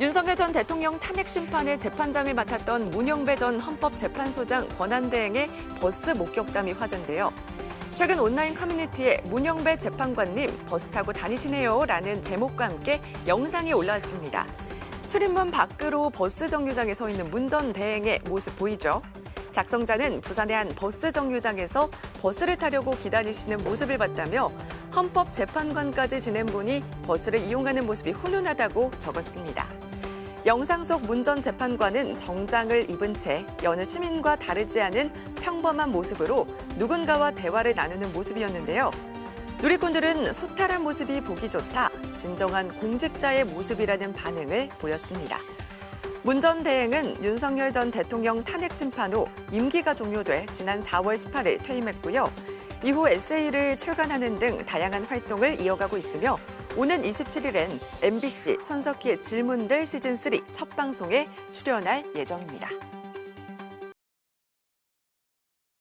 윤석열 전 대통령 탄핵 심판의 재판장을 맡았던 문영배 전 헌법재판소장 권한대행의 버스 목격담이 화제인데요. 최근 온라인 커뮤니티에 문영배 재판관님 버스 타고 다니시네요 라는 제목과 함께 영상이 올라왔습니다. 출입문 밖으로 버스 정류장에 서 있는 문 전 대행의 모습 보이죠? 작성자는 부산의 한 버스 정류장에서 버스를 타려고 기다리시는 모습을 봤다며 헌법재판관까지 지낸 분이 버스를 이용하는 모습이 훈훈하다고 적었습니다. 영상 속 문 전 재판관은 정장을 입은 채 여느 시민과 다르지 않은 평범한 모습으로 누군가와 대화를 나누는 모습이었는데요. 누리꾼들은 소탈한 모습이 보기 좋다, 진정한 공직자의 모습이라는 반응을 보였습니다. 문 전 대행은 윤석열 전 대통령 탄핵 심판 후 임기가 종료돼 지난 4월 18일 퇴임했고요. 이후 에세이를 출간하는 등 다양한 활동을 이어가고 있으며 오는 27일엔 MBC 손석희의 질문들 시즌3 첫 방송에 출연할 예정입니다.